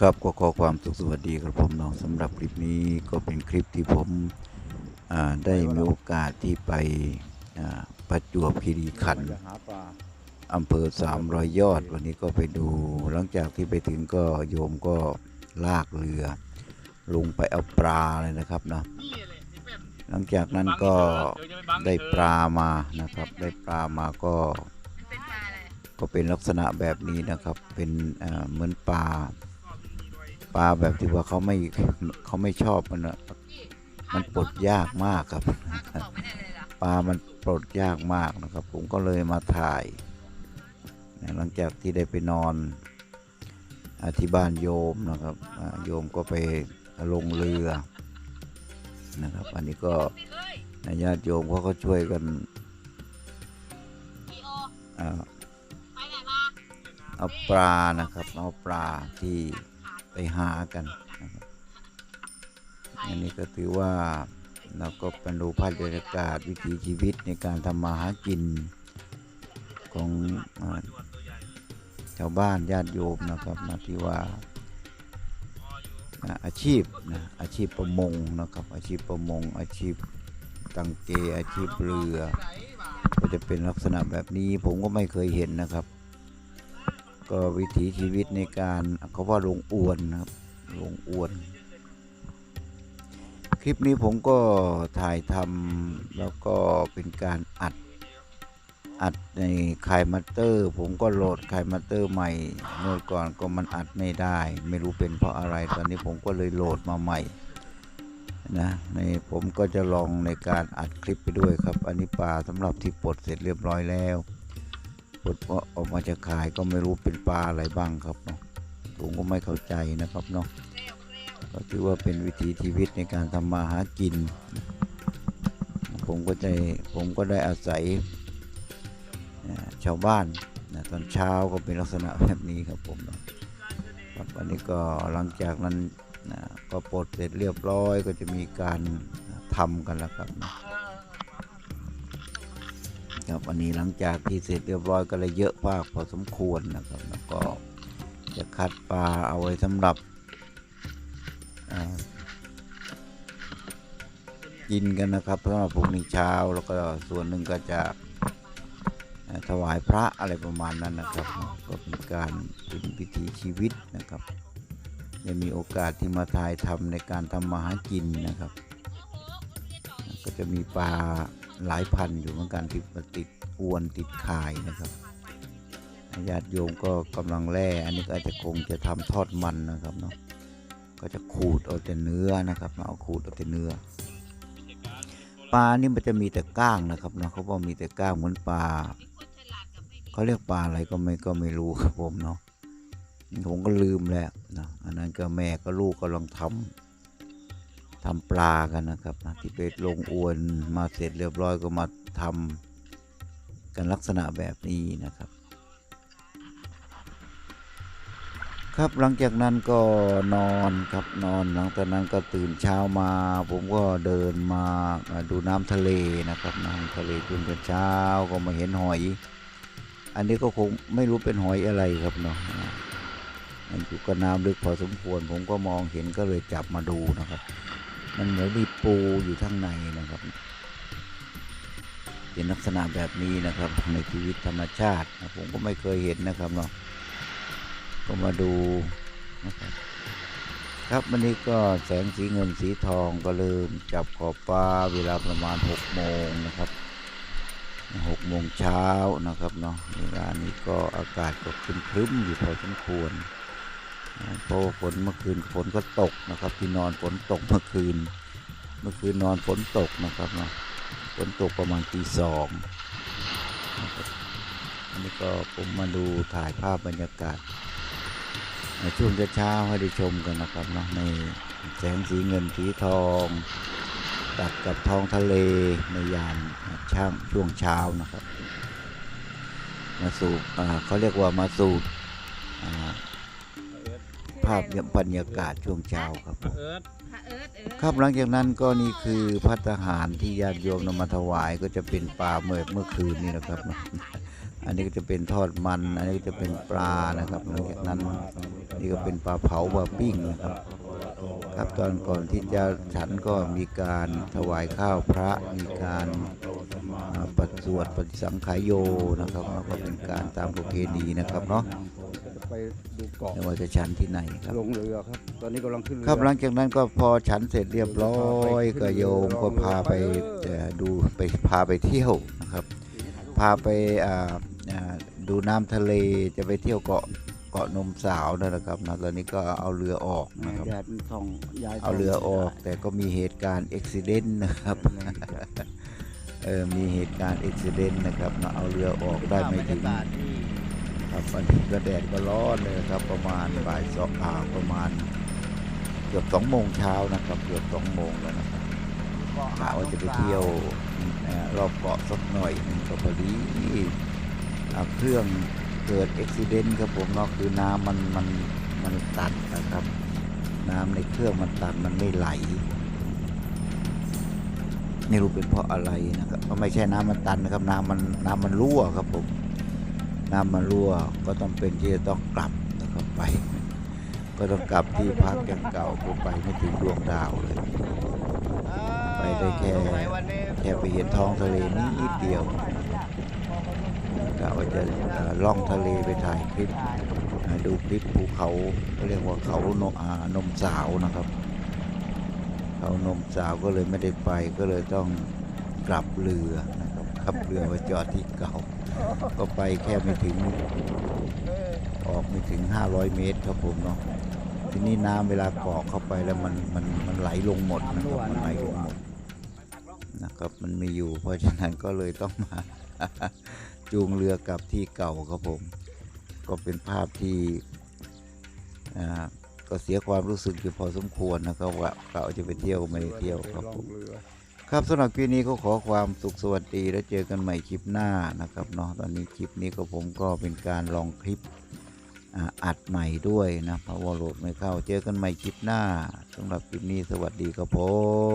ครับก็ขอความสุขสวัสดีครับผมน้องสำหรับคลิปนี้ก็เป็นคลิปที่ผมอ่าได้มีโอกาสที่ไปอ่าประจวบคีรีขันธ์จะหาปลาอำเภอสามรอยยอด วันนี้ก็ไปดูหลังจากที่ไปถึงก็โยมก็ลากเรือ ลงไปเอาปลาเลยนะครับนะหลังจากนั้นก็ได้ปลามานะครับ ได้ปลามาก็เป็นปลาอะไรก็เป็นลักษณะแบบนี้นะครับ เป็นอ่าเหมือนปลา ปลาแบบที่ว่าเขาไม่เขาไม่ชอบมันนะมันปลดยากมากครับปลากระป๋องไม่ได้เลยเหรอปลามันปลดยากมากนะครับ ผมก็เลยมาถ่ายนะหลังจากที่ได้ไปนอนอาที่บ้านโยมนะครับอ่าโยมก็ไปลงเรือนะครับ อันนี้ก็ญาติโยมเขาก็ช่วยกันพี่โออ่าไปไหนมาเอาปลานะครับ เอาปลาที่ ไปหากันนะครับอันนี้ก็ถือว่าเราก็เป็นรูปภาพบรรยากาศวิถีชีวิตในการทำมาหากินของชาวบ้านญาติโยมนะครับนะที่ว่าอ่าอาชีพนะอาชีพประมงนะครับ อาชีพประมง อาชีพตังเกอาชีพเรือ ก็จะเป็นลักษณะแบบนี้ผมก็ไม่เคยเห็นนะครับ ก็วิถีชีวิตในการเขาว่าลงอวนนะครับลงอวน คลิปนี้ผมก็ถ่ายทำแล้วก็เป็นการอัดอัดในคายมัตเตอร์ ผมก็โหลดคายมัตเตอร์ใหม่เมื่อก่อนก็มันอัดไม่ได้ ไม่รู้เป็นเพราะอะไรตอนนี้ผมก็เลยโหลดมาใหม่นะในผมก็จะลองในการอัดคลิปไปด้วยครับ อันนี้ปลาสำหรับที่ปลดเสร็จเรียบร้อยแล้ว ปลดออกมาจะขายก็ไม่รู้เป็นปลาอะไรบ้างครับเนาะผมก็ไม่เข้าใจนะครับเนาะก็ถือว่าเป็นวิถีชีวิตในการทำมาหากิน ผมก็ได้ผมก็ได้อาศัยชาวบ้านนะตอนเช้าก็เป็นลักษณะแบบนี้ครับผมเนาะครับอันนี้ก็หลังจากนั้นนะก็ปลดเสร็จเรียบร้อยก็จะมีการทำกันแล้วครับนะ ครับวันนี้หลังจากที่เสร็จเรียบร้อยก็เลยเยอะมากพอสมควรนะครับ แล้วก็จะคัดปลาเอาไว้สำหรับกินกันนะครับสำหรับพรุ่งนี้เช้าแล้วก็ส่วนหนึ่งก็จะถวายพระอะไรประมาณนั้นนะครับ ก็เป็นการเป็นพิธีชีวิตนะครับได้มีโอกาสที่มาถ่ายทำในการทำมาหากินนะครับ ก็จะมีปลา หลายพันอยู่เหมือนกันที่มาติดอวนติดข่ายนะครับญาติโยมก็กำลังแล่อันนี้ก็อาจจะคงจะทำทอดมันนะครับเนาะก็จะขูดเอาแต่เนื้อนะครับเนาะเอาขูดเอาแต่เนื้อปลานี่มันจะมีแต่ก้างนะครับเนาะเขาบอกมีแต่ก้างเหมือนปลาเขาเรียกปลาอะไรก็ไม่ก็ไม่รู้ครับผมเนาะผมก็ลืมแล้วนะอันนั้นก็แม่ก็ลูกก็ลองทำ ทำปลากันนะครับที่ไปลงอวนมาเสร็จเรียบร้อยก็มาทำกันลักษณะแบบนี้นะครับ ครับหลังจากนั้นก็นอนครับนอนหลังจากนั้นก็ตื่นเช้ามา ผมก็เดินมามาดูน้ำทะเลนะครับน้ำทะเลจนจนเช้าก็มาเห็นหอย อันนี้ก็คงไม่รู้เป็นหอยอะไรครับเนาะมันอยู่กับน้ำลึกพอสมควร ผมก็มองเห็นก็เลยจับมาดูนะครับ มันเหมือนมีปูอยู่ข้างในนะครับ เป็นลักษณะแบบนี้นะครับ ในชีวิตธรรมชาตินะผมก็ไม่เคยเห็นนะครับเนาะก็มาดูนะครับครับวันนี้ก็แสงสีเงินสีทองก็เริ่มจับขอบฟ้าเวลาประมาณ6โมงนะครับ6โมงเช้านะครับเนาะเวลานี้ก็อากาศก็ครึ้มๆอยู่พอสมควร เพราะฝนเมื่อคืนฝนก็ตกนะครับ ที่นอนฝนตกเมื่อคืน เมื่อคืนนอนฝนตกนะครับเนาะฝนตกประมาณตีสองนะอันนี้ก็ผมมาดูถ่ายภาพบรรยากาศในช่วงเช้าให้ได้ชมกันนะครับเนาะในแสงสีเงินสีทองตัดกับท้องทะเลในยามช่างช่วงเช้านะครับ มาสูบอ่าเขาเรียกว่ามาสูบอ่า ภาพบรรยากาศช่วงเช้าครับผมเอิร์ธพระเอิร์ธเอิร์ธครับหลังจากนั้นก็นี่คือพัฒหารที่ญาติโยมนำมาถวายก็จะเป็นปลาเมื่อเมื่อคืนนี้นะครับ อันนี้ก็จะเป็นทอดมัน อันนี้ก็จะเป็นปลานะครับ หลังจากนั้นนี่นี่ก็เป็นปลาเผาปลาปิ้งนะครับ ครับตอนก่อนที่จะฉันก็มีการถวายข้าวพระมีการอ่าปัดสวดปฏิสังขายโยนะครับแล้วก็เป็นการตามประเพณีนะครับเนาะ ไปดูเกาะไม่ว่าจะฉันที่ไหนครับ ลงเรือครับ ตอนนี้กำลังขึ้นเรือครับหลังจากนั้นก็พอฉันเสร็จเรียบร้อยก็โยมก็พาไปเอ่อดูไปพาไปเที่ยวนะครับ พาไปอ่าอ่าดูน้ำทะเลจะไปเที่ยวเกาะเกาะนมสาวนั่นแหละครับนะตอนนี้ก็เอาเรือออกแม่นะครับแดดมันส่องยายเอาเรือออกแต่ก็มีเหตุการณ์อุบิเหตุนะครับเออมีเหตุการณ์อุบิเหตุนะครับนะเอาเรือออกได้ไม่ถึง ครับวันนี้ก็แดดก็ร้อนเลยนะครับ ประมาณบ่ายสองอ่าประมาณ เกือบสองโมงเช้านะครับ เกือบสองโมงแล้วนะครับกะว่าจะไปเที่ยวเอ่อรอบเกาะสักหน่อยหนึงก็พอดีอ่าเครื่องเกิดอุบิเหตุครับผมเนาะคือน้ำมันมันมันตันนะครับ น้ำในเครื่องมันตันมันไม่ไหลไม่รู้เป็นเพราะอะไรนะครับก็ไม่ใช่น้ำมันตันนะครับ น้ำมันน้ำมันรั่วครับผม น้ำมันรั่วก็ต้องเป็นที่จะต้องกลับนะครับไป ก็ต้องกลับที่พักอย่างเก่าผมไปไม่ถึงดวงดาวเลย ไปได้แค่แค่ไปเห็นท้องทะเลนิดเดียวกะว่าจะล่องทะเลไปถ่ายคลิปดูคลิปภูเขาเขาเรียกว่าเขานมอ่านมสาวนะครับ เขานมสาวก็เลยไม่ได้ไปก็เลยต้องกลับเรือนะ ครับขับเรือมาจอดที่เก่า ก็ไปแค่ไม่ถึง ออกไม่ถึง 500 เมตรครับผมเนาะทีนี้น้ำเวลาเกาะเข้าไปแล้วมันมันมันไหลลงหมดนะครับมันไหลลงหมดนะครับมันมีอยู่ เพราะฉะนั้นก็เลยต้องมา จูงเรือกลับที่เก่าครับผม ก็เป็นภาพที่อ่าก็เสียความรู้สึกอยู่พอสมควรนะครับว่าเก่าจะไปเที่ยวก็ไม่ได้เที่ยวครับผมเรือ ครับสำหรับคลิปนี้ก็ขอความสุขสวัสดีแล้วเจอกันใหม่คลิปหน้านะครับเนาะตอนนี้คลิปนี้ก็ผมก็เป็นการลองคลิปอ,อัดใหม่ด้วยนะเพราะว่าโหลดไม่เข้าเจอกันใหม่คลิปหน้าสำหรับคลิปนี้สวัสดีครับผม